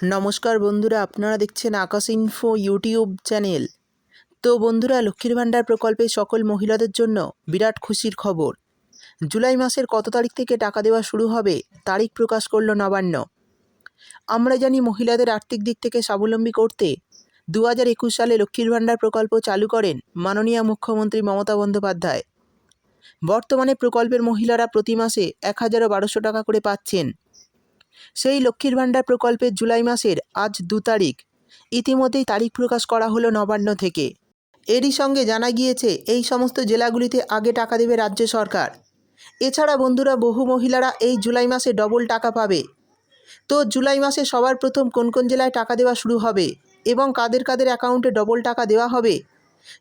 নমস্কার বন্ধুরা, আপনারা দেখছেন আকাশ ইনফো ইউটিউব চ্যানেল তো বন্ধুরা, লক্ষ্মীর ভাণ্ডার প্রকল্পে সকল মহিলাদের জন্য বিরাট খুশির খবর। জুলাই মাসের কত তারিখ থেকে টাকা দেওয়া শুরু হবে, তারিখ প্রকাশ করল নবান্ন। আমরা জানি মহিলাদের আর্থিক দিক থেকে স্বাবলম্বী করতে দু একুশ সালে লক্ষ্মীর ভাণ্ডার প্রকল্প চালু করেন মাননীয় মুখ্যমন্ত্রী মমতা বন্দ্যোপাধ্যায়। বর্তমানে প্রকল্পের মহিলারা প্রতি মাসে এক হাজার বারোশো টাকা করে পাচ্ছেন। সেই লক্ষ্মীর ভাণ্ডার প্রকল্পের জুলাই মাসের আজ দু তারিখ। ইতিমধ্যেই তারিখ প্রকাশ করা হলো নবান্ন থেকে। এরই সঙ্গে জানা গিয়েছে, এই সমস্ত জেলাগুলিতে আগে টাকা দেবে রাজ্য সরকার। এছাড়া বন্ধুরা, বহু মহিলারা এই জুলাই মাসে ডবল টাকা পাবে। তো জুলাই মাসে সবার প্রথম কোন কোন জেলায় টাকা দেওয়া শুরু হবে এবং কাদের কাদের অ্যাকাউন্টে ডবল টাকা দেওয়া হবে,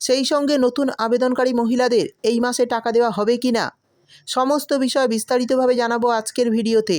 সেই সঙ্গে নতুন আবেদনকারী মহিলাদের এই মাসে টাকা দেওয়া হবে কি না সমস্ত বিষয় বিস্তারিতভাবে জানাব আজকের ভিডিওতে।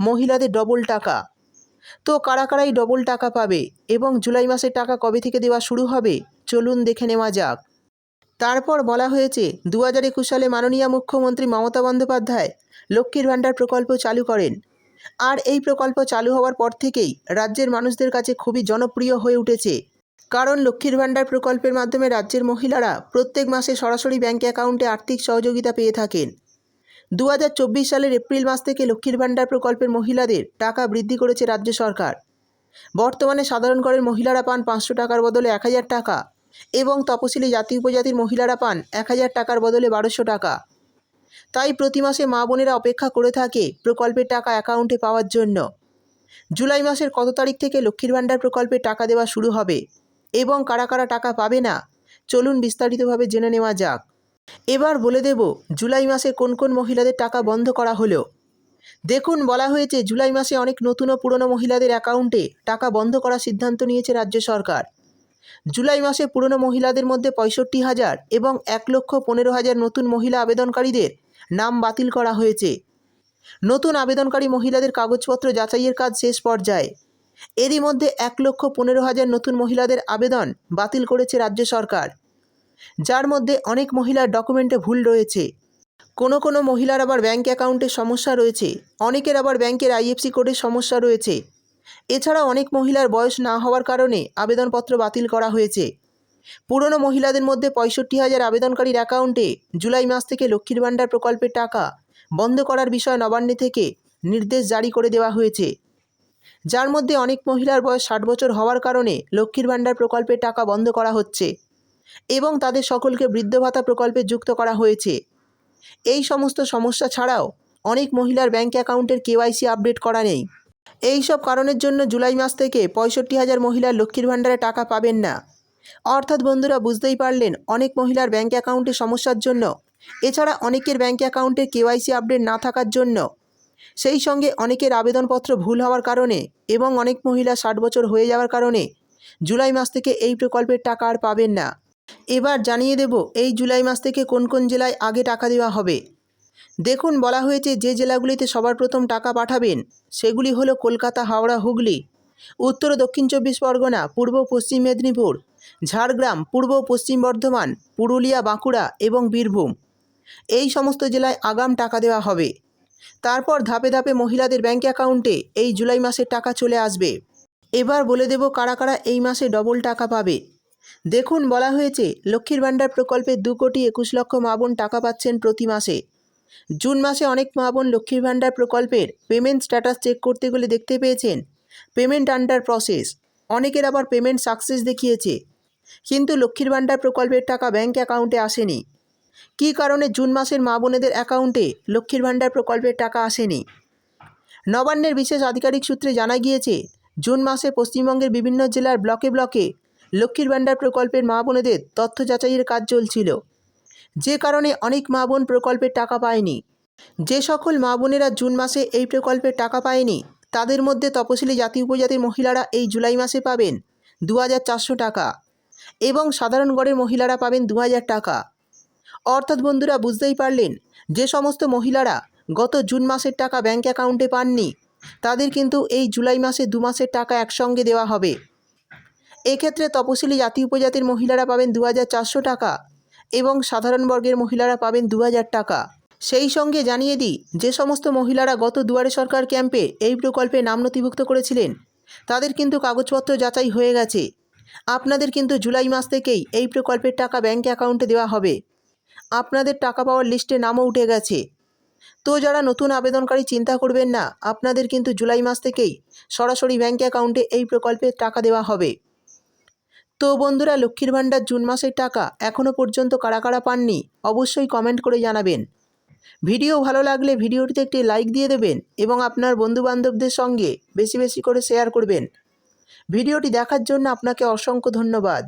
মহিলাদের ডবল টাকা। তো কারা কারাই ডবল টাকা পাবে এবং জুলাই মাসের টাকা কবে থেকে দেওয়া শুরু হবে? চলুন দেখে নেওয়া যাক। তারপর বলা হয়েছে দু হাজার একুশ সালে মাননীয় মুখ্যমন্ত্রী মমতা বন্দ্যোপাধ্যায় লক্ষ্মীর ভাণ্ডার প্রকল্প চালু করেন। আর এই প্রকল্প চালু হওয়ার পর থেকেই রাজ্যের মানুষদের কাছে খুবই জনপ্রিয় হয়ে উঠেছে। কারণ লক্ষ্মীর ভাণ্ডার প্রকল্পের মাধ্যমে রাজ্যের মহিলারা প্রত্যেক মাসে সরাসরি ব্যাঙ্ক অ্যাকাউন্টে আর্থিক সহযোগিতা পেয়ে থাকেন। দু হাজার চব্বিশ সালের এপ্রিল মাস থেকে লক্ষ্মীর ভাণ্ডার প্রকল্পের মহিলাদের টাকা বৃদ্ধি করেছে রাজ্য সরকার। বর্তমানে সাধারণ ঘরের মহিলারা পান পাঁচশো টাকার বদলে এক হাজার টাকা এবং তপশিলি জাতি উপজাতির মহিলারা পান এক হাজার টাকার বদলে বারোশো টাকা। তাই প্রতি মাসে মা বোনেরা অপেক্ষা করে থাকে প্রকল্পের টাকা অ্যাকাউন্টে পাওয়ার জন্য। জুলাই মাসের কত তারিখ থেকে লক্ষ্মীর ভাণ্ডার প্রকল্পের টাকা দেওয়া শুরু হবে এবং কারা কারা টাকা পাবে না, চলুন বিস্তারিতভাবে জেনে নেওয়া যাক। এবার বলে দেব, জুলাই মাসে কোন কোন মহিলাদের টাকা বন্ধ করা হলো? দেখুন, বলা হয়েছে জুলাই মাসে অনেক নতুন ও পুরনো মহিলাদের অ্যাকাউন্টে টাকা বন্ধ করার সিদ্ধান্ত নিয়েছে রাজ্য সরকার। জুলাই মাসে পুরনো মহিলাদের মধ্যে পঁয়ষট্টি হাজার এবং এক লক্ষ পনেরো হাজার নতুন মহিলা আবেদনকারীদের নাম বাতিল করা হয়েছে। নতুন আবেদনকারী মহিলাদের কাগজপত্র যাচাইয়ের কাজ শেষ পর্যায়ে। এরই মধ্যে এক লক্ষ পনেরো হাজার নতুন মহিলাদের আবেদন বাতিল করেছে রাজ্য সরকার। যার মধ্যে অনেক মহিলার ডকুমেন্টে ভুল রয়েছে। কোনো কোনো মহিলার আবার ব্যাঙ্ক অ্যাকাউন্টে সমস্যা রয়েছে। অনেকের আবার ব্যাংকের আইএফসি কোডের সমস্যা রয়েছে। এছাড়া অনেক মহিলার বয়স না হওয়ার কারণে আবেদনপত্র বাতিল করা হয়েছে। পুরনো মহিলাদের মধ্যে পঁয়ষট্টি হাজার আবেদনকারীর অ্যাকাউন্টে জুলাই মাস থেকে লক্ষ্মীর ভাণ্ডার প্রকল্পের টাকা বন্ধ করার বিষয়ে নবান্নে থেকে নির্দেশ জারি করে দেওয়া হয়েছে। যার মধ্যে অনেক মহিলার বয়স ষাট বছর হওয়ার কারণে লক্ষ্মীর ভাণ্ডার প্রকল্পের টাকা বন্ধ করা হচ্ছে। এবং তাদের সকলকে বৃদ্ধ ভাতা প্রকল্পে যুক্ত করা হয়েছে। এই সমস্ত সমস্যা ছাড়াও অনেক মহিলার ব্যাঙ্ক অ্যাকাউন্টের কেওয়াইসি আপডেট করা নেই। এই সব কারণের জন্য জুলাই মাস থেকে পঁয়ষট্টি হাজার মহিলার লক্ষ্মীর ভাণ্ডারে টাকা পাবেন না। অর্থাৎ বন্ধুরা, বুঝতেই পারলেন, অনেক মহিলার ব্যাঙ্ক অ্যাকাউন্টে সমস্যার জন্য, এছাড়া অনেকের ব্যাঙ্ক অ্যাকাউন্টে কেওয়াইসি আপডেট না থাকার জন্য। সেই সঙ্গে অনেকের আবেদনপত্র ভুল হওয়ার কারণে এবং অনেক মহিলা ষাট বছর হয়ে যাওয়ার কারণে জুলাই মাস থেকে এই প্রকল্পের টাকা আর পাবেন না। এবার জানিয়ে দেব, এই জুলাই মাস থেকে কোন কোন জেলায় আগে টাকা দেওয়া হবে। দেখুন, বলা হয়েছে যে জেলাগুলিতে সবার প্রথম টাকা পাঠাবেন, সেগুলি হলো কলকাতা, হাওড়া, হুগলি। উত্তর ও দক্ষিণ চব্বিশ পরগনা, পূর্ব পশ্চিম মেদিনীপুর, ঝাড়গ্রাম, পূর্ব পশ্চিম বর্ধমান, পুরুলিয়া, বাঁকুড়া এবং বীরভূম। এই সমস্ত জেলায় আগাম টাকা দেওয়া হবে। তারপর ধাপে ধাপে মহিলাদের ব্যাঙ্ক অ্যাকাউন্টে এই জুলাই মাসের টাকা চলে আসবে। এবার বলে দেব কারা কারা এই মাসে ডবল টাকা পাবে। দেখুন, বলা হয়েছে লক্ষ্মীর ভাণ্ডার প্রকল্পে দু কোটি একুশ লক্ষ মা বোন টাকা পাচ্ছেন প্রতি মাসে। জুন মাসে অনেক মা বোন লক্ষ্মীর ভাণ্ডার প্রকল্পের পেমেন্ট স্ট্যাটাস চেক করতে গেলে দেখতে পেয়েছেন। পেমেন্ট আন্ডার প্রসেস অনেকের আবার পেমেন্ট সাকসেস দেখিয়েছে। কিন্তু লক্ষ্মীর ভাণ্ডার প্রকল্পের টাকা ব্যাঙ্ক অ্যাকাউন্টে আসেনি। কী কারণে জুন মাসের মা বোনেদের অ্যাকাউন্টে লক্ষ্মীর ভাণ্ডার প্রকল্পের টাকা আসেনি? নবান্নের বিশেষ আধিকারিক সূত্রে জানা গিয়েছে, জুন মাসে পশ্চিমবঙ্গের বিভিন্ন জেলার ব্লকে ব্লকে লক্ষ্মীর ভাণ্ডার প্রকল্পের মা বোনেদের তথ্য যাচাইয়ের কাজ চলছিল। যে কারণে অনেক মা বোন প্রকল্পের টাকা পায়নি। যে সকল মা বোনেরা জুন মাসে এই প্রকল্পের টাকা পায়নি, তাদের মধ্যে তপশিলি জাতি উপজাতির মহিলারা এই জুলাই মাসে পাবেন দু হাজার চারশো টাকা এবং সাধারণ গড়ের মহিলারা পাবেন দু হাজার টাকা। অর্থাৎ বন্ধুরা, বুঝতেই পারলেন, যে সমস্ত মহিলারা গত জুন মাসের টাকা ব্যাঙ্ক অ্যাকাউন্টে পাননি, তাদের কিন্তু এই জুলাই মাসে দু মাসের টাকা একসঙ্গে দেওয়া হবে। এক্ষেত্রে তপশিলি জাতি উপজাতির মহিলারা পাবেন দু হাজার চারশো টাকা এবং সাধারণ বর্গের মহিলারা পাবেন দু হাজার টাকা। সেই সঙ্গে জানিয়ে দিই, যে সমস্ত মহিলারা গত দুয়ারে সরকার ক্যাম্পে এই প্রকল্পে নাম নথিভুক্ত করেছিলেন, তাদের কিন্তু কাগজপত্র যাচাই হয়ে গেছে। আপনাদের কিন্তু জুলাই মাস থেকেই এই প্রকল্পের টাকা ব্যাঙ্ক অ্যাকাউন্টে দেওয়া হবে। আপনাদের টাকা পাওয়ার লিস্টে নামও উঠে গেছে। তো যারা নতুন আবেদনকারী, চিন্তা করবেন না, আপনাদের কিন্তু জুলাই মাস থেকেই সরাসরি ব্যাঙ্ক অ্যাকাউন্টে এই প্রকল্পের টাকা দেওয়া হবে। তো বন্ধুরা, লক্ষ্মীর ভাণ্ডার জুন মাসের টাকা এখনও পর্যন্ত কারা কারা পাননি অবশ্যই কমেন্ট করে জানাবেন। ভিডিও ভালো লাগলে ভিডিওটিতে একটি লাইক দিয়ে দেবেন এবং আপনার বন্ধুবান্ধবদের সঙ্গে বেশি বেশি করে শেয়ার করবেন। ভিডিওটি দেখার জন্য আপনাকে অসংখ্য ধন্যবাদ।